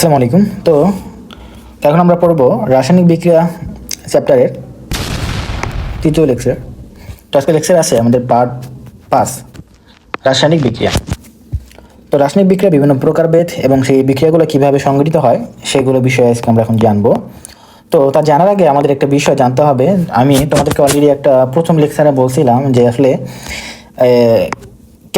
আসসালামু আলাইকুম তো এখন আমরা পড়ব রাসায়নিক বিক্রিয়া চ্যাপ্টারের তৃতীয় লেকচার। তো আজকে লেকচার আছে আমাদের পার্ট পাঁচ, রাসায়নিক বিক্রিয়া। তো রাসায়নিক বিক্রিয়া বিভিন্ন প্রকারভেদ এবং সেই বিক্রিয়াগুলো কীভাবে সংগঠিত হয় সেগুলো বিষয়ে আজকে আমরা এখন জানব। তো তা জানার আগে আমাদের একটা বিষয় জানতে হবে। আমি তোমাদেরকে অলরেডি একটা প্রথম লেকচারে বলছিলাম যে আসলে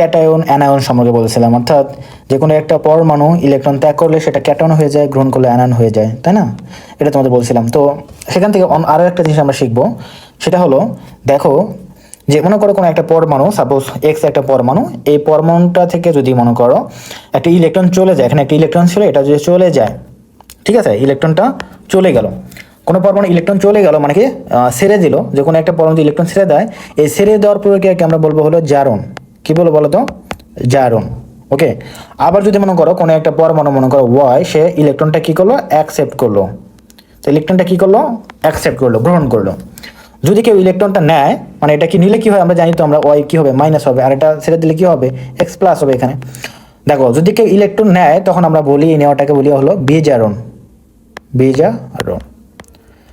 ক্যাটায়ন, অ্যানায়ন সম্পর্কে বলছিলাম। অর্থাৎ যে কোনো একটা পরমাণু ইলেকট্রন ত্যাগ করলে সেটা ক্যাটায়ন হয়ে যায়, গ্রহণ করলে অ্যানায়ন হয়ে যায়, তাই না? এটা তোমাদের বলছিলাম। তো সেখান থেকে আরও একটা জিনিস আমরা শিখব। সেটা হলো, দেখো যে মনে করো কোনো একটা পরমাণু সাপোজ এক্স একটা পরমাণু, এই পরমাণুটা থেকে যদি মনে করো, একটা ইলেকট্রন চলে যায়, এখানে একটা ইলেকট্রন ছিল, এটা যদি চলে যায়, ঠিক আছে, ইলেকট্রনটা চলে গেল। কোনো পরমাণু ইলেকট্রন চলে গেল মানে কি সেরে দিল যে কোনো একটা পরমাণু ইলেকট্রন সেরে দেয়, এই সেরে দেওয়ার প্রক্রিয়াকে আমরা বলব হলো জারণ। কি বলব বলো তো? জারণ ওকে আবার যদি মনে করো কোনো একটা পরমাণু মনে করো ওয়াই সে ইলেকট্রনটা কি করল? অ্যাকসেপ্ট করল। তো ইলেকট্রনটা কি করল? অ্যাকসেপ্ট করল, গ্রহণ করল। যদি কেউ ইলেকট্রনটা নেয় মানে এটা কি নিলে কি হয় আমরা জানি তো আমরা ওয়াই কি হবে? মাইনাস হবে। আর এটা ছেড়ে দিলে কি হবে? এক্স প্লাস হবে এখানে। দেখো, যদি কেউ ইলেকট্রন নেয়, তখন আমরা বলি এই নেওয়াটাকে বলি হলো বিজারণ। বিজারণ।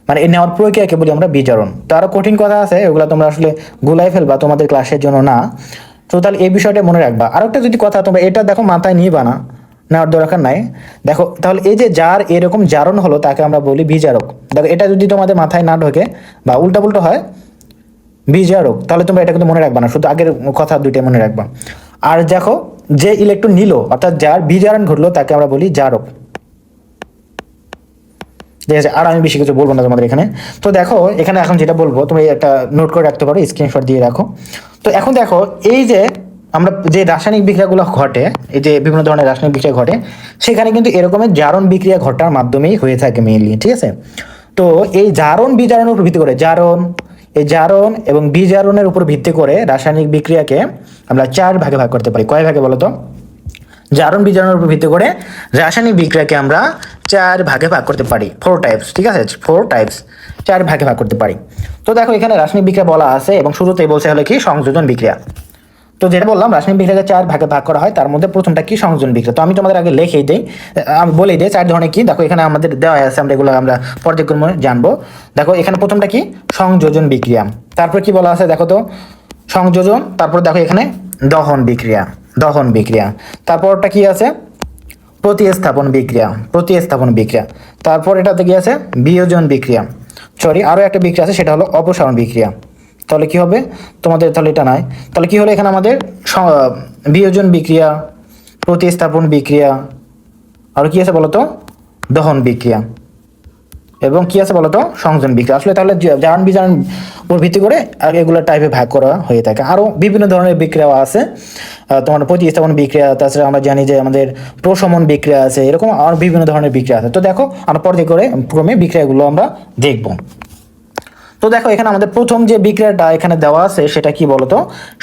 মানে এই নেওয়ার প্রক্রিয়াকে বলি আমরা বিজারণ। তো আরও কঠিন কথা আছে ওগুলো তোমরা আসলে গুলাই ফেলবা তোমাদের ক্লাসের জন্য না। তো তাহলে এই বিষয়টা মনে রাখবা। আর একটা যদি কথা তোমরা এটা দেখো মাথায় নিবা না, নেওয়ার দরকার নাই। দেখো, তাহলে এই যে যার এরকম জারণ হলো তাকে আমরা বলি বিজারক। দেখো, এটা যদি তোমাদের মাথায় না ঢোকে বা উল্টা পুল্টো হয়, বিজারক, তাহলে তোমরা এটা কিন্তু মনে রাখবা না। শুধু আগের কথা দুইটাই মনে রাখবা। আর দেখো, যে ইলেকট্রন নিল, অর্থাৎ যার বিজারণ ঘটলো তাকে আমরা বলি জারক। ঠিক আছে, আর আমি বেশি কিছু বলব না তোমাদের এখানে। তো দেখো, এখানে এখন যেটা বলব, তুমি একটা নোট করে রাখতে পারো স্ক্রিনশট দিয়ে রাখো। তো এখন দেখো, এই যে আমরা যে রাসায়নিক বিক্রিয়াগুলো ঘটে, এই যে বিভিন্ন ধরনের রাসায়নিক বিক্রিয়া ঘটে, সেখানে কিন্তু এরকমের জারণ বিক্রিয়া ঘটার মাধ্যমেই হয়ে থাকে মেইনলি ঠিক আছে? তো এই জারণ বিজারণের উপর ভিত্তি করে, জারণ, এই জারণ এবং বিজারণের উপর ভিত্তি করে রাসায়নিক বিক্রিয়াকে আমরা চার ভাগে ভাগ করতে পারি। কয় ভাগে বলো তো জারণ বিজারণের উপর ভিত্তি করে রাসায়নিক বিক্রিয়াকে আমরা চার ভাগে ভাগ করতে পারি। ফোর টাইপস ঠিক আছে? ফোর টাইপস চার ভাগে ভাগ করতে পারি। তো দেখো, এখানে রাসায়নিক বিক্রিয়া বলা আছে এবং শুরুতেই বলছে হলো কি, সংযোজন বিক্রিয়া। তো যেটা বললাম, রাসায়নিক বিক্রিয়াকে চার ভাগে ভাগ করা হয়, তার মধ্যে প্রথমটা কি, সংযোজন বিক্রিয়া। তো আমি তোমাদের আগে লিখেই দিই আমি বলেই দিই, চার ধরনের কি। দেখো, এখানে আমাদের দেওয়া আছে, আমরা এগুলো আমরা পর্যায়ক্রমে জানব। দেখো, এখানে প্রথমটা কি, সংযোজন বিক্রিয়া। তারপর কি বলা আছে, দেখো তো, সংযোজন, তারপর দেখো এখানে দহন বিক্রিয়া দহন বিক্রিয়া। তারপরটা কি আছে প্রতিস্থাপন বিক্রিয়া প্রতিস্থাপন বিক্রিয়া। তারপর এটাতে কি আছে? বিয়োজন বিক্রিয়া। সরি আরও একটা বিক্রিয়া আছে, সেটা হলো অপসারণ বিক্রিয়া। তাহলে কি হবে? তোমাদের তাহলে এটা নয় তাহলে কি হলো এখানে আমাদের? বিয়োজন বিক্রিয়া, প্রতিস্থাপন বিক্রিয়া, আর কি আছে বলতো? দহন বিক্রিয়া। এবং কি আছে বলতো? সংযোজন বিক্রিয়া আসলে তাহলে জারণ বিজারণ উপর ভিত্তি করে এগুলো টাইপে ভাগ করা হয়ে থাকে। আরও বিভিন্ন ধরনের বিক্রিয়াও আছে। তোমার তোমার প্রতিস্থাপন বিক্রিয়া, তাছাড়া আমরা জানি যে আমাদের প্রশমন বিক্রিয়া আছে, এরকম আর বিভিন্ন ধরনের বিক্রিয়া আছে। তো দেখো, আমরা পর্যায় করে ক্রমে বিক্রিয়াগুলো আমরা দেখব। তো দেখো, এখানে আমাদের প্রথম যে বিক্রিয়াটা এখানে দেওয়া আছে, সেটা কি বলতো?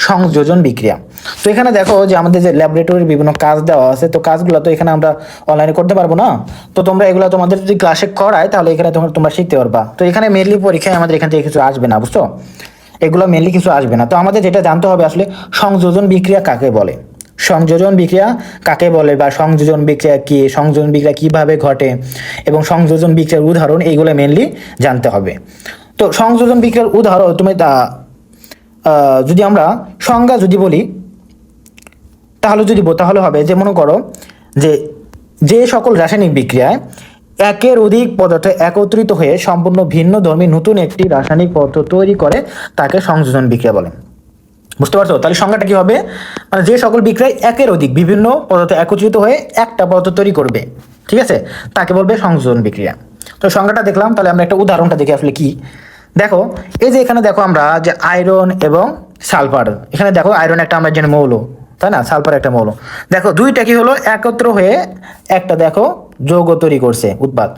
সংযোজন বিক্রিয়া। তো এখানে দেখো যে আমাদের যে ল্যাবরেটরির বিভিন্ন কাজ দেওয়া আছে, তো কাজগুলো তো এখানে আমরা অনলাইনে করতে পারব না? তো তোমরা এগুলো তোমাদের যদি ক্লাসে করায়, তাহলে এখানে তোমরা তোমরা শিখতে পারবা। তো এখানে মেনলি পরীক্ষায় আমাদের এখান থেকে কিছু আসবে না, বুঝছ? এগুলো মেনলি কিছু আসবে না। তো আমাদের যেটা জানতে হবে আসলে, সংযোজন বিক্রিয়া কাকে বলে? সংযোজন বিক্রিয়া কাকে বলে বা সংযোজন বিক্রিয়া কি? সংযোজন বিক্রিয়া কীভাবে ঘটে? এবং সংযোজন বিক্রিয়ার উদাহরণ এইগুলো মেনলি জানতে হবে। তো সংযোজন বিক্রিয়ার উদাহরণ তুমি যদি আমরা সংজ্ঞা যদি বলি, তাহলে যদি তাহলে হবে যে মনে করো যে যে সকল রাসায়নিক বিক্রিয়ায় একের অধিক পদার্থ একত্রিত হয়ে সম্পূর্ণ ভিন্ন ধর্মী নতুন একটি রাসায়নিক পদার্থ তৈরি করে তাকে সংযোজন বিক্রিয়া বলে। বুঝতে পারছ? তাহলে সংজ্ঞাটা কি হবে? মানে যে সকল বিক্রিয়ায় একের অধিক বিভিন্ন পদার্থ একত্রিত হয়ে একটা পদার্থ তৈরি করবে, ঠিক আছে? তাকে বলবে সংযোজন বিক্রিয়া। তো সংজ্ঞাটা দেখলাম, তাহলে আমরা একটা উদাহরণটা দেখি আসলে কি। দেখো, এই যে এখানে দেখো আমরা যে আয়রন এবং সালফার এখানে দেখো আয়রন একটা আমরা জানি মৌল, তাই না? সালফার একটা মৌল। দেখো, দুইটা কি হলো? একত্র হয়ে একটা দেখো যৌগ তৈরি করছে উৎপাদ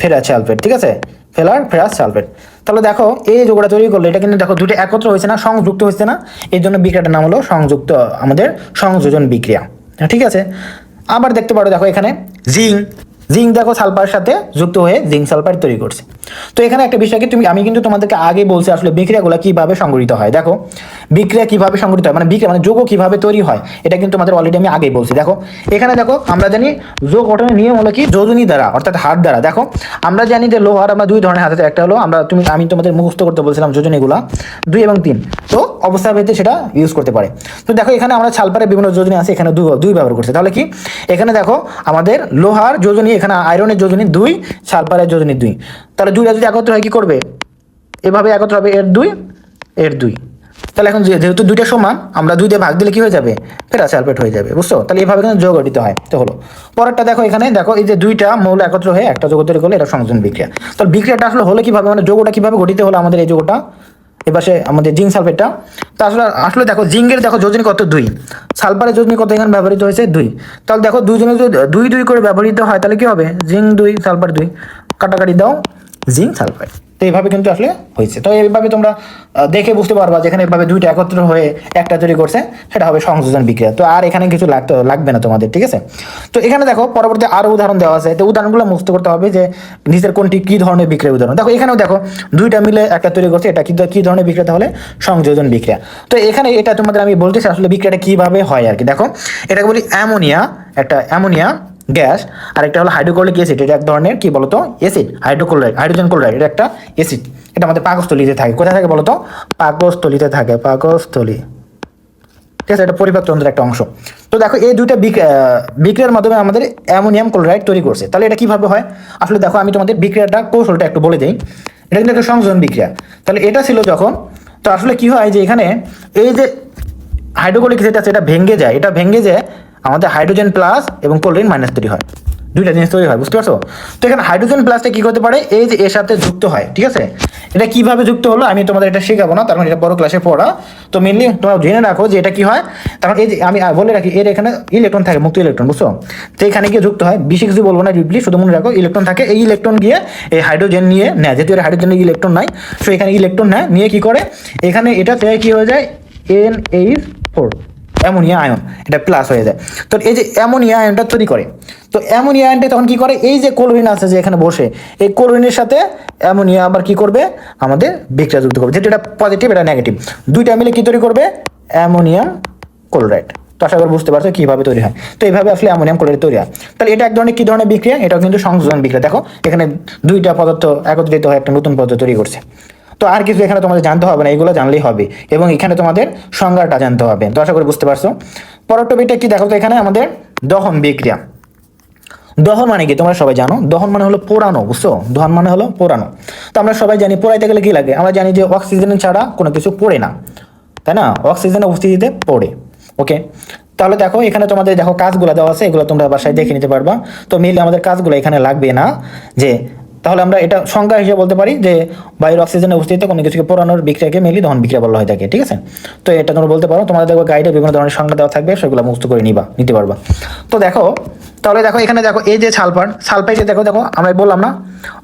ফেরাস সালফেট ঠিক আছে? ফেলার ফেরাস সালফেট তাহলে দেখো, এই যৌগটা তৈরি করল এটা কিন্তু দেখো দুটো একত্র হয়েছে না, সংযুক্ত হয়েছে না, এই জন্য বিক্রিয়াটার নাম হলো সংযুক্ত, আমাদের সংযোজন বিক্রিয়া। ঠিক আছে? আবার দেখতে পারো দেখো এখানে, জিঙ্ক জিঙ্ক দেখো সালফারের সাথে যুক্ত হয়ে জিঙ্ক সালফার তৈরি করছে। তো এখানে একটা বিষয় কি, তুমি, আমি কিন্তু তোমাদেরকে আগে বলছি আসলে বিক্রিয়াগুলো কীভাবে সংগঠিত হয়। দেখো, বিক্রিয়া কীভাবে সংগঠিত হয় মানে বিক্রিয়া মানে যোগ কীভাবে তৈরি হয়, এটা কিন্তু তোমাদের অলরেডি আমি আগেই বলছি। দেখো, এখানে দেখো, আমরা জানি যোগ গঠনের নিয়ম হলো কি যোজনী দ্বারা, অর্থাৎ হাত দ্বারা। দেখো, আমরা জানি যে লোহার আমরা দুই ধরনের হাতে, একটা হলো আমরা, তুমি, আমি তোমাদের মুখস্থ করতে বলছিলাম যোজনীগুলা দুই এবং তিন। তো অবস্থা ভেদে সেটা ইউজ করতে পারে। তো দেখো, এখানে আমরা ছালপারে বিভিন্ন যোজনী আছে, এখানে দুই দুই ব্যবহার করছে। তাহলে কি? এখানে দেখো, আমাদের লোহার যোজনী, এখানে আয়রনের যোজনী দুই ছালপারের যোজনী দুই। তাহলে দুইটা যদি একত্র হয়, কি করবে? এভাবে একত্র হবে, এর দুই এর দুই। তাহলে এখন যেহেতু দুইটা সমান, আমরা দুই দিয়ে ভাগ দিলে কি হয়ে যাবে? ফেরা সালফেট হয়ে যাবে, বুঝছ? তাহলে এভাবে কিন্তু যোগ গঠিত হয়, তো হলো। পরেরটা দেখো, এখানে দেখো, এই যে দুইটা মৌল একত্র হয়ে একটা যোগ তৈরি করলে এটা সংযোজন বিক্রিয়া। তাহলে বিক্রিয়াটা আসলে হলো কীভাবে? মানে যোগটা কীভাবে গঠিত হলো আমাদের এই যোগটা? এপাশে আমাদের জিঙ্ক সালফেটটা। তা আসলে আসলে দেখো, জিঙ্কের দেখো যোজনী কত? দুই। সালফারের যোজনী কত এখানে ব্যবহৃত হয়েছে? দুই। তাহলে দেখো, দুইজনে যদি, দুই দুই করে ব্যবহৃত হয়, তাহলে কি হবে? জিঙ্ক দুই, সালফার দুই। কাটাকাটি দাও, জিঙ্ক সালফাইড তো এইভাবে কিন্তু আসলে হয়েছে। তো এইভাবে তোমরা দেখে বুঝতে পারবা যেখানে এভাবে দুইটা একত্র হয়ে একটা তৈরি করছে, সেটা হবে সংযোজন বিক্রিয়া। তো আর এখানে কিছু লাগতে, লাগবে না তোমাদের, ঠিক আছে? তো এখানে দেখো পরবর্তী আরও উদাহরণ দেওয়া আছে। তো উদাহরণগুলো মুক্ত করতে হবে যে নিজের কোনটি কি ধরনের বিক্রিয়া উদাহরণ। দেখো, এখানেও দেখো, দুইটা মিলে একটা তৈরি করছে, এটা কি কি ধরনের বিক্রিয়া? তাহলে সংযোজন বিক্রিয়া। তো এখানে এটা তোমাদের আমি বলতেছি আসলে বিক্রিয়াটা কীভাবে হয় আর কি। দেখো, এটাকে বলি অ্যামোনিয়া, একটা অ্যামোনিয়া গ্যাস আর একটা হলো হাইড্রোক্লোরিক অ্যাসিড, এটা এক ধরনের কি বলতো? অ্যাসিড, হাইড্রোক্লোরাইড, হাইড্রোজেন ক্লোরাইড, এটা একটা অ্যাসিড। এটা আমাদের পাকস্থলিতে থাকে। কোথায় থাকে বলতো? পাকস্থলিতে থাকে, পাকস্থলী। ঠিক আছে, এটা পরিপাক তন্ত্রের একটা অংশ। তো দেখো, এই দুইটা বিক্রিয়ার মাধ্যমে আমাদের অ্যামোনিয়াম ক্লোরাইড তৈরি করছে। তাহলে এটা কীভাবে হয়? আসলে দেখো, আমি তোমাদের বিক্রিয়াটা, কৌশলটা একটু বলে দিই। এটা কিন্তু একটা সংযোজন বিক্রিয়া। তাহলে এটা ছিল যখন, তো আসলে কি হয় যে এখানে এই যে হাইড্রোক্লোরিক আছে, এটা ভেঙে যায়। এটা ভেঙে যায় আমাদের হাইড্রোজেন প্লাস এবং ক্লোরিন মাইনাস তৈরি হয়। দুইটা জিনিস তৈরি হয়, বুঝতে পারছ? তো এখানে হাইড্রোজেন প্লাসটা কি করতে পারে? এই যে এর সাথে যুক্ত হয়, ঠিক আছে? এটা কীভাবে যুক্ত হলো? আমি তোমাদের এটা শেখাবো না তার মানে এটা বড় ক্লাসে পড়া। তো মেনলি তোমরা জেনে রাখো যে এটা কি হয়? কারণ এই যে আমি বলে রাখি, এর এখানে ইলেকট্রন থাকে, মুক্ত ইলেকট্রন বুঝছ? তো এখানে গিয়ে যুক্ত হয়। বেশি কিছু বলব না ডিপলি শুধু মনে রাখো ইলেকট্রন থাকে। এই ইলেকট্রন গিয়ে এই হাইড্রোজেন নিয়ে নেয়, যেহেতু এর হাইড্রোজেনের ইলেকট্রন নাই সো এখানে ইলেকট্রন নেয়। নিয়ে কি করে? এখানে এটা কি হয়ে যায়? N H four ammonia ion, এটা প্লাস হয়ে যায়। তো এই যে অ্যামোনিয়া আয়নটা তৈরি করে, তো অ্যামোনিয়া আয়নটা তখন কি করে? এই যে ক্লোরিন আছে যে এখানে বসে, এই ক্লোরিনের সাথে অ্যামোনিয়া আবার কি করবে? আমাদের বিক্রিয়া যুক্ত করবে। যেহেতু এটা পজিটিভ এটা নেগেটিভ দুইটা মিলে কি তৈরি করবে? Ammonium chloride. তো আশা করি বুঝতে পারছ কীভাবে তৈরি হয়। তো এইভাবে আসলে অ্যামোনিয়াম ক্লোরাইড তৈরি হয়। তাহলে এটা এক ধরনের কি ধরনের বিক্রিয়া? এটাও কিন্তু সংযোজন বিক্রিয়া। দেখো, এখানে দুইটা পদার্থ একত্রিত হয়ে একটা নতুন পদার্থ তৈরি করছে। তো আর কিছু এখানে তোমাদের জানতে হবে না, এগুলো জানলেই হবে এবং এখানে তোমাদের সংজ্ঞাটা জানতে হবে। তো আশা করি বুঝতে পারছ। পরের টপিকটা কি দেখো তো এখানে আমাদের দহন বিক্রিয়া। দহন মানে কি? তোমরা সবাই জানো। দহন মানে হলো পোড়ানো, বুঝছ? দহন মানে হলো পোড়ানো। তো আমরা সবাই জানি, পোড়াইতে গেলে কি লাগে? আমরা জানি যে অক্সিজেন ছাড়া কোনো কিছু পড়ে না। তাই না? অক্সিজেনের উপস্থিতিতে পড়ে। ওকে তাহলে দেখো, এখানে তোমাদের দেখো কাজগুলো দেওয়া আছে, এগুলো তোমরা বাসায় দেখে নিতে পারবা। তো মিলে আমাদের কাজগুলো এখানে লাগবে না যে তাহলে আমরা এটা সংজ্ঞা হিসেবে বলতে পারি যে বায়ুর অক্সিজেনের উপস্থিতিতে কোনো কিছুকে পোড়ানোর বিক্রিয়াকে মেলি দহন বিক্রিয়া বলা হয় থাকে ঠিক আছে? তো এটা তোমরা বলতে পারো, তোমাদের দেখো গাইডে বিভিন্ন ধরনের সংজ্ঞা দেওয়া থাকবে, সেগুলো মুক্ত করে নিবা, নিতে পারবা। তো দেখো, তাহলে দেখো এখানে দেখো, এই যে সালফার সালফাইডে দেখো দেখো, আমরা বললাম না?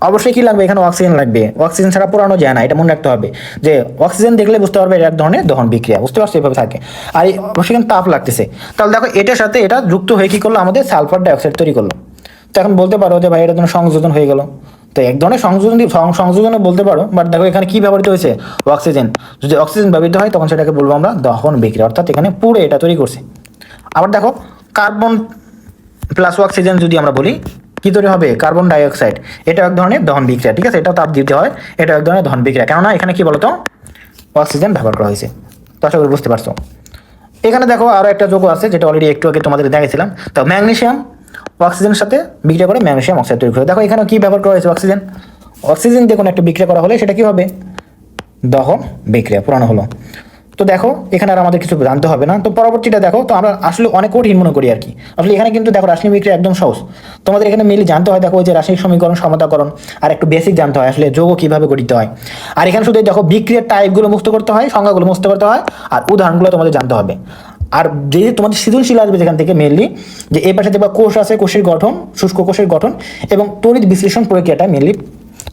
অবশ্যই কি লাগবে এখানে? অক্সিজেন লাগবে। অক্সিজেন ছাড়া পোড়ানো যায় না, এটা মনে রাখতে হবে যে অক্সিজেন দেখলে বুঝতে পারবে এটা এক ধরনের দহন বিক্রিয়া, বুঝতে পারছ এভাবে থাকে। আর অবশ্যই কিন্তু তাপ লাগতেছে। তাহলে দেখো, এটার সাথে এটা যুক্ত হয়ে কি করল? আমাদের সালফার ডাইঅক্সাইড তৈরি করল। তো এখন বলতে পারো যে ভাই, এটা জন্য সংযোজন হয়ে গেল। তো এক ধরনের সংযোজন সংযোজনও বলতে পারো বাট দেখো এখানে কি ব্যবহৃত হয়েছে? অক্সিজেন যদি অক্সিজেন ব্যবহৃত হয়, তখন সেটাকে বলব আমরা দহন বিক্রিয়া, অর্থাৎ এখানে পুড়ে এটা তৈরি করছে। আবার দেখো কার্বন প্লাস অক্সিজেন যদি আমরা বলি, কি তৈরি হবে? কার্বন ডাইঅক্সাইড এটা এক ধরনের দহন বিক্রিয়া, ঠিক আছে? এটা তাপ দিতে হয় এটা এক ধরনের দহন বিক্রিয়া। কেননা এখানে কি বলতো? অক্সিজেন ব্যবহার করা হয়েছে। তো আশা করি বুঝতে পারছ। এখানে দেখো আরও একটা যোগ আছে, যেটা অলরেডি একটু আগে তোমাদের দেখেছিলাম তো ম্যাগনেশিয়াম অক্সিজেনের সাথে বিক্রিয়া করে ম্যাগনেশিয়াম অক্সাইড তৈরি করে। দেখো এখানে কি ব্যবহার করা হয়েছে অক্সিজেন? অক্সিজেন দিয়ে কোনো একটা বিক্রিয়া করা হলে সেটা কী হবে? দহন বিক্রিয়া পুরানো হলো। তো দেখো, এখানে আর আমাদের কিছু জানতে হবে না। তো পরবর্তীটা দেখো, তো আমরা আসলে অনেক কঠিন মনে করি আর কি আসলে এখানে কিন্তু দেখো, রাসায়নিক বিক্রিয়া একদম সহজ। তোমাদের এখানে মেনলি জানতে হয় দেখো যে রাসায়নিক সমীকরণ, সমতাকরণ, আর একটু বেসিক জানতে হয় আসলে যৌগ কীভাবে গঠিত হয়। আর এখানে শুধু দেখো, বিক্রিয়ার টাইপগুলো মুক্ত করতে হয়, সংজ্ঞাগুলো মুক্ত করতে হয়, আর উদাহরণগুলো তোমাদের জানতে হবে। আর যে তোমাদের সৃজনশীল আসবে যেখান থেকে মেনলি যে এই পাশে দেখবা কোষ আছে, কোষের গঠন, শুষ্ক কোষের গঠন এবং তড়িৎ বিশ্লেষণ প্রক্রিয়াটা মেনলি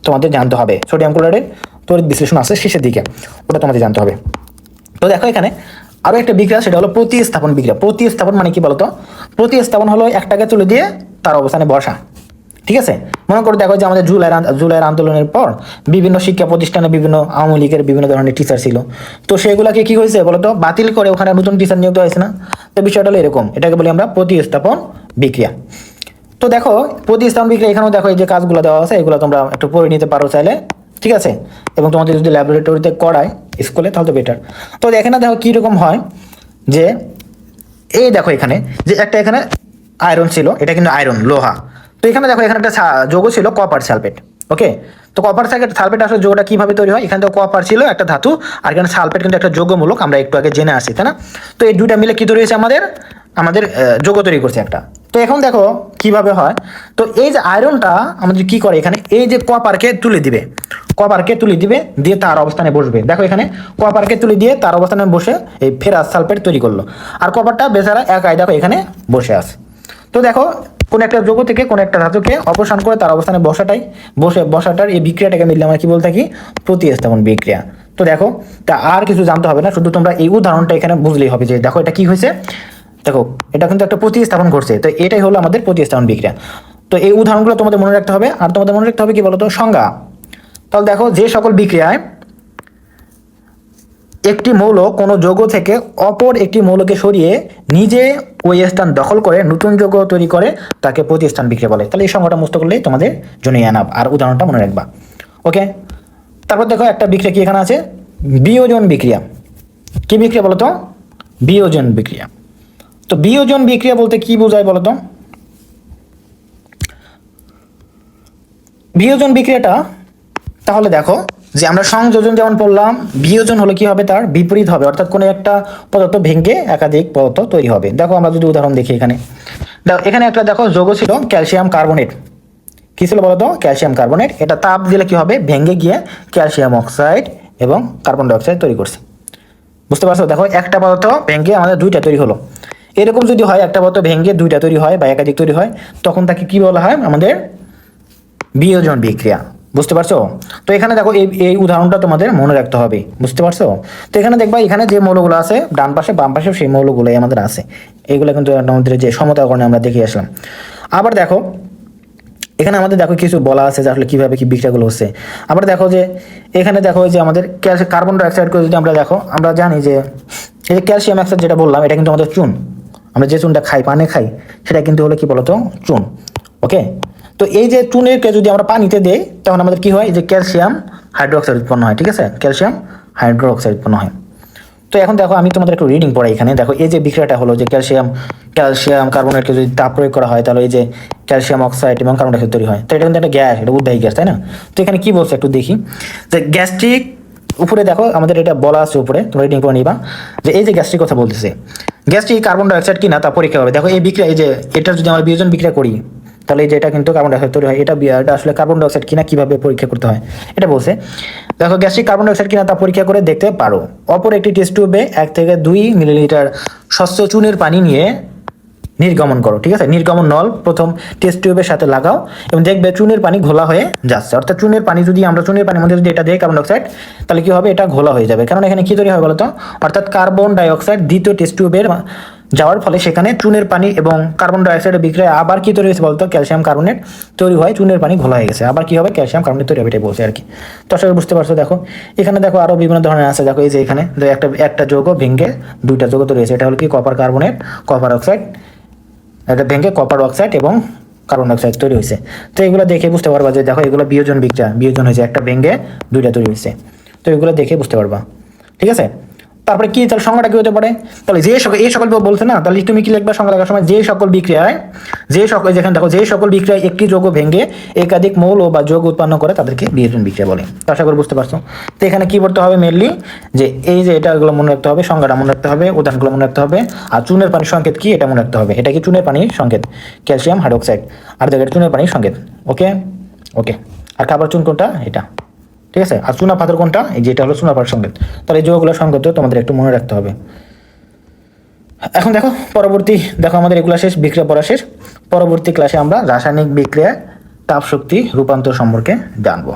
তোমাদের জানতে হবে। সোডিয়াম ক্লোরাইডের তড়িৎ বিশ্লেষণ আছে শেষের দিকে, ওটা তোমাদের জানতে হবে। তো দেখো এখানে আরও একটা বিক্রিয়া, সেটা হলো প্রতিস্থাপন বিক্রিয়া। প্রতিস্থাপন মানে কি বলতো? প্রতিস্থাপন হলো একটাকে তুলে দিয়ে তার অবস্থানে বসা। ঠিক আছে? মনে করে দেখো যে আমাদের জুলাই জুলাইয়ের আন্দোলনের পর বিভিন্ন শিক্ষা প্রতিষ্ঠানে বিভিন্ন আওয়ামী লীগের বিভিন্ন ধরনের টিচার ছিল। তো সেগুলোকে কি হয়েছে বলতো? বাতিল করে ওখানে নতুন টিচার নিয়োগ হয়েছে না? তো বিষয়টা হলো এরকম। এটাকে বলি আমরা প্রতিস্থাপন বিক্রিয়া। তো দেখো, প্রতিস্থাপন বিক্রিয়া এখানেও দেখো এই যে কাজগুলো দেওয়া আছে, এগুলো তোমরা একটু পড়ে নিতে পারো চাইলে, ঠিক আছে? এবং তোমাদের যদি ল্যাবরেটরিতে করায় স্কুলে তাহলে তো বেটার তো এখানে দেখো কীরকম হয় যে, এই দেখো এখানে, যে একটা এখানে আয়রন ছিল, এটা কিন্তু আয়রন লোহা। এখানে দেখো, এখানে একটা যৌগ ছিল কপার সালফেট ওকে তো কপার সালফেট সালফেট আসলে যোগটা কীভাবে তৈরি হয়? এখানে তো কপার ছিল একটা ধাতু, আর এখানে সালফেট কিন্তু একটা যৌগমূলক, আমরা একটু আগে জেনে আসি, তাই না? তো এই দুইটা মিলে কি তৈরি হয়েছে আমাদের? আমাদের যৌগ তৈরি করছে একটা। তো এখন দেখো কীভাবে হয়? তো এই যে আয়রনটা আমাদের কি করে এখানে? এই যে কপারকে তুলে দিবে কপারকে তুলে দিবে, দিয়ে তার অবস্থানে বসবে। দেখো এখানে কপারকে তুলে দিয়ে তার অবস্থানে বসে এই ফেরাস সালফেট তৈরি করল। আর কপারটা বেচারা একাই দেখো এখানে বসে আছে। তো দেখো কোন একটা যৌগ থেকে কোন একটা ধাতুকে অপসারণ করে তার অবস্থানে বসাটাই, বসে, বসাটার এই বিক্রিয়াটাকে মিললে আমরা কি বলে থাকি? প্রতিস্থাপন বিক্রিয়া। তো দেখো, তা আর কিছু জানতে হবে না, শুধু তোমরা এই উদাহরণটা এখানে বুঝলেই হবে যে দেখো এটা কি হয়েছে? দেখো, এটা কিন্তু একটা প্রতিস্থাপন করছে, তো এটাই হলো আমাদের প্রতিস্থাপন বিক্রিয়া। তো এই উদাহরণগুলো তোমাদের মনে রাখতে হবে, আর তোমাদের মনে রাখতে হবে কি বলতো? সংজ্ঞা। তাহলে দেখো, যে সকল বিক্রিয়ায় একটি মৌল কোনো যৌগ থেকে অপর একটি মৌলকে সরিয়ে নিজে ওই স্থান দখল করে নতুন যৌগ তৈরি করে তাকে প্রতিস্থান বিক্রিয়া বলে। তাহলে এই সংখ্যাটা মুস্ত করলেই তোমাদের জন্য আনাব আর উদাহরণটা মনে রাখবা। ওকে? তারপর দেখো একটা বিক্রিয়া কি এখানে আছে? বিয়োজন বিক্রিয়া। কি বিক্রিয়া বলো তো বিয়োজন বিক্রিয়া। তো বিয়োজন বিক্রিয়া বলতে কি বোঝায় বলো তো বিয়োজন বিক্রিয়াটা, তাহলে দেখো যে আমরা সংযোজন যেমন পড়লাম, বিয়োজন হলে কি হবে তার? বিপরীত হবে। অর্থাৎ কোনো একটা পদার্থ ভেঙে একাধিক পদার্থ তৈরি হবে। দেখো আমরা যদি উদাহরণ দেখি এখানে। দেখো এখানে একটা দেখো যৌগ ছিল ক্যালসিয়াম কার্বনেট। কি ছিল বলতো? Calcium carbonate. এটা তাপ দিলে কি হবে? ভেঙে গিয়ে ক্যালসিয়াম অক্সাইড এবং কার্বন ডাইঅক্সাইড তৈরি করছে। বুঝতে পারছ? দেখো, একটা পদার্থ ভেঙে আমাদের দুইটা তৈরি হলো। এরকম যদি হয়, একটা পদার্থ ভেঙে দুইটা তৈরি হয় বা একাধিক তৈরি হয়, তখন তাকে কি বলা হয়? আমাদের বিয়োজন বিক্রিয়া। বুঝতে পারছ? তো এখানে দেখো এই এই উদাহরণটা তোমাদের মনে রাখতে হবে। বুঝতে পারছ? তো এখানে দেখবা, এখানে যে মৌলগুলো আছে, ডান পাশে, বাম পাশে সেই মৌলগুলোই আমাদের আছে। এইগুলো কিন্তু আমাদের যে সমতাকরণে আমরা দেখে আসলাম। আবার দেখো, এখানে আমাদের দেখো কিছু বলা আছে যে আসলে কীভাবে কি বিক্রিয়াগুলো হচ্ছে। আবার দেখো যে, এখানে দেখো যে আমাদের ক্যালসি- কার্বন ডাইঅক্সাইডকে যদি আমরা দেখো, আমরা জানি যে, এই যে ক্যালসিয়াম অক্সাইড যেটা বললাম, এটা কিন্তু আমাদের চুন। আমরা যে চুনটা খাই, পানে খাই, সেটা কিন্তু হলো কি বলতো? চুন। ওকে? তো এই যে চুনেরকে যদি আমরা পানিতে দেই, তখন আমাদের কি হয়? যে ক্যালসিয়াম হাইড্রোক্সাইড উৎপন্ন হয়, ঠিক আছে? ক্যালসিয়াম হাইড্রোক্সাইড উৎপন্ন হয়। তো এখন দেখো, আমি তোমাদের একটু রিডিং পড়াই এখানে। দেখো, এই যে বিক্রিয়াটা হলো যে ক্যালসিয়াম ক্যালসিয়াম কার্বনেটকে যদি তাপ প্রয়োগ করা হয়, তাহলে এই যে ক্যালসিয়াম অক্সাইড এবং কার্বন ডাইঅক্সাইড তৈরি হয়। তো এটা কিন্তু একটা গ্যাস, এটা উদ্বাহী গ্যাস, তাই না? তো এখানে কি বলছে একটু দেখি। যে গ্যাস্ট্রিক উপরে দেখো, আমাদের এটা বলা আছে উপরে, তোমরা রিডিং করে নিবা। যে এই যে গ্যাস্ট্রিক কথা বলতেছে, গ্যাস্ট্রিক কার্বন ডাইঅক্সাইড কিনা তা পরীক্ষা হবে। দেখো, এই বিক্রিয়া, এই যে এটা যদি আমরা বিয়োজন বিক্রিয়া করি তাহলে এই যে এটা কিন্তু কার্বন ডাইঅক্সাইড তৈরি হয়, এটা বি- এটা আসলে কার্বন ডাইঅক্সাইড কিনা কীভাবে পরীক্ষা করতে হয়, এটা বলছে। দেখো গ্যাস্ট্রিক কার্বন ডাইঅক্সাইড কিনা তা পরীক্ষা করে দেখতে পারো। অপর একটি টেস্ট টিউবে এক থেকে দুই মিলিলিটার স্বচ্ছ চুনের পানি নিয়ে নির্গমন করো, ঠিক আছে? নির্গমন নল, প্রথম টেস্ট টিউবের সাথে লাগাও এবং দেখবে চুনের পানি ঘোলা হয়ে যাচ্ছে। অর্থাৎ চুনের পানি যদি আমরা, চুনের পানির মধ্যে যদি এটা দিই কার্বন ডাইঅক্সাইড তাহলে কি হবে? এটা ঘোলা হয়ে যাবে। কারণ এখানে কী তৈরি হয় বলতো? অর্থাৎ কার্বন ডাইঅক্সাইড দ্বিতীয় টেস্ট টিউবের যাওয়ার ফলে সেখানে চুনের পানি এবং কার্বন ডাইঅক্সাইডের বিক্রিয়া আবার কি তৈরি হয়েছে বলতো? ক্যালসিয়াম কার্বনেট তৈরি হয় চুনের পানি ঘোলা হয়ে গেছে। আবার কি হবে? ক্যালসিয়াম কার্বনেট তৈরি হবে, এটাই বলছে আর কি তো আসলে বুঝতে পারছ, দেখো। এখানে দেখো আরও বিভিন্ন ধরনের আছে। দেখো এই যে এখানে একটা একটা যৌগ ভেঙে দুইটা যৌগ তৈরি হয়েছে। এটা হলো কি? কপার কার্বনেট কপার অক্সাইড এটা ভেঙে কপার অক্সাইড এবং কার্বন অক্সাইড তৈরি হয়েছে। তো এগুলো দেখে বুঝতে পারবা যে, দেখো, এগুলো বিয়োজন বিক্রিয়া। বিয়োজন হয়েছে, একটা ভেঙে দুইটা তৈরি হয়েছে। তো এগুলো দেখে বুঝতে পারবা। ঠিক আছে? তারপরে কি? তাহলে সংখ্যাটা কি হতে পারে? তাহলে যে সকল এই সকল বলছে না, তাহলে তুমি কি লিখবা? সংখ্যা লেখার সময় যে সকল বিক্রিয়ায় যে সকল যেখানে দেখো, যে সকল বিক্রিয়ায় একটি যৌগ ভেঙে একাধিক মৌল বা যৌগ উৎপন্ন করে তাদেরকে বিয়োজন বিক্রিয়া বলে। আশা করি বুঝতে পারছ। তো এখানে কি করতে হবে মেনলি যে এই যে এটা এগুলো মনে রাখতে হবে, সংখ্যাটা মনে রাখতে হবে, উদাহরণগুলো মনে রাখতে হবে। আর চুনের পানির সংকেত কি? এটা মনে রাখতে হবে। এটা কি চুনের পানির সংকেত? Calcium hydroxide. আর দেখো চুনের পানির সংকেত। ওকে? ওকে। আর খাবার চুন কোনটা? এটা। ঠিক আছে? আর চুনা পাথর কোনটা? এই যেটা হলো চুনা পাথর সংকেত। তাহলে এই যৌগগুলোর সংকেত তোমাদের একটু মনে রাখতে হবে। এখন দেখো, পরবর্তী, দেখো আমাদের এগুলো শেষ, বিক্রিয়া পড়া শেষ। পরবর্তী ক্লাসে আমরা রাসায়নিক বিক্রিয়া তাপশক্তি রূপান্তর সম্পর্কে জানব।